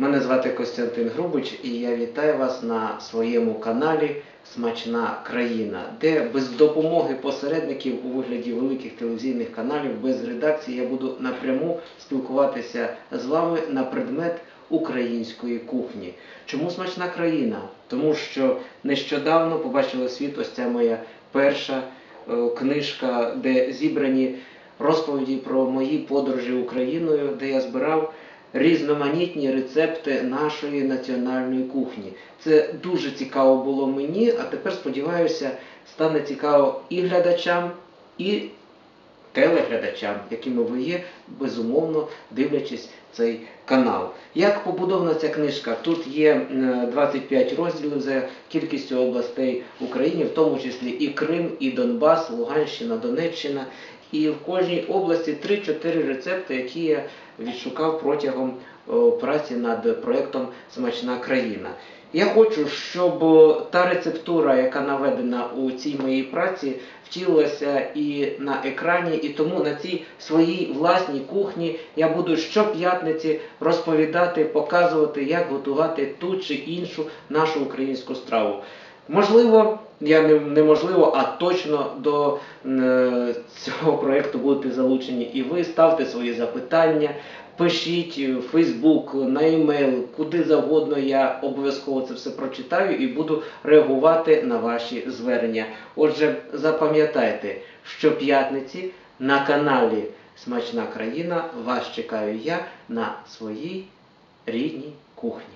Мене звати Костянтин Грубич і я вітаю вас на своєму каналі Смачна країна, де без допомоги посередників у вигляді великих телевізійних каналів, без редакції я буду напряму спілкуватися з вами на предмет української кухні. Чому смачна країна? Тому що нещодавно побачила світ ось ця моя перша е, книжка, де зібрані розповіді про мої подорожі Україною, де я збирав різноманітні рецепти нашої національної кухні. Це дуже цікаво було мені, а тепер сподіваюся, стане цікаво і глядачам, і телеглядачам, якими ви є, безумовно дивлячись цей канал. Як побудована ця книжка? Тут є е, 25 розділів за кількістю областей України, в тому числі і Крим, і Донбас, Луганщина, Донеччина. І в кожній області 3-4 рецепти, які я відшукав протягом праці над проєктом Смачна країна. Я хочу, щоб та рецептура, яка наведена у цій моїй праці, втілилася і на екрані, і тому на цій своїй власній кухні я буду щоп'ятниці розповідати, показувати, як готувати ту чи іншу нашу українську страву. Можливо, я не неможливо, а точно до е, цього проєкту будете залучені і ви. Ставте свої запитання, пишіть в Фейсбук, на емейл, куди завгодно. Я обов'язково це все прочитаю і буду реагувати на ваші звернення. Отже, запам'ятайте, що п'ятниці на каналі Смачна країна вас чекаю я на своїй рідній кухні.